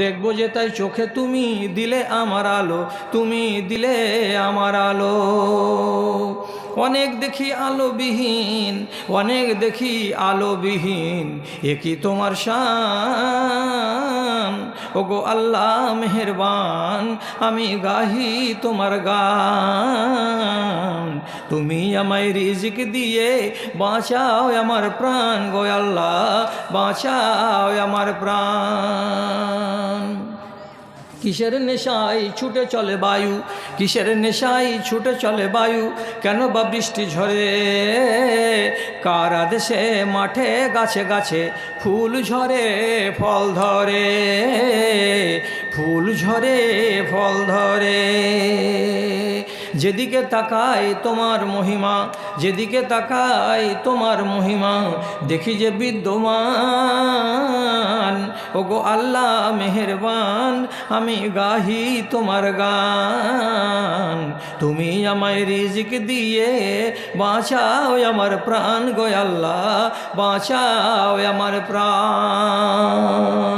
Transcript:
দেখব যে তাই চোখে তুমি দিলে আমার আলো, তুমি দিলে আমার আলো। অনেক দেখি আলোবিহীন, অনেক দেখি আলোবিহীন, এ কি তোমার শান? ওগো আল্লাহ মেহেরবান, আমি গাহি তোমার গান। তুমি আমায় রিজিক দিয়ে বাঁচাও আমার প্রাণ গো আল্লাহ, বাঁচাও আমার প্রাণ। কিসের নেশায় ছুটে চলে বায়ু, কিসের নেশায় ছুটে চলে বায়ু, কেন বা বৃষ্টি ঝরে? কার আদেশে মাঠে গাছে গাছে ফুল ঝরে, ফল ধরে, ফুল ঝরে, ফল ধরে? যেদিকে তাকাই তোমার মহিমা, যেদিকে তাকাই তোমার মহিমা, দেখি যে বিদ্যমান। ওগো আল্লাহ মেহেরবান, আমি গাহি তোমার গান। তুমি আমায় রিজিক দিয়ে বাঁচাও আমার প্রাণ গো আল্লাহ, বাঁচাও আমার প্রাণ।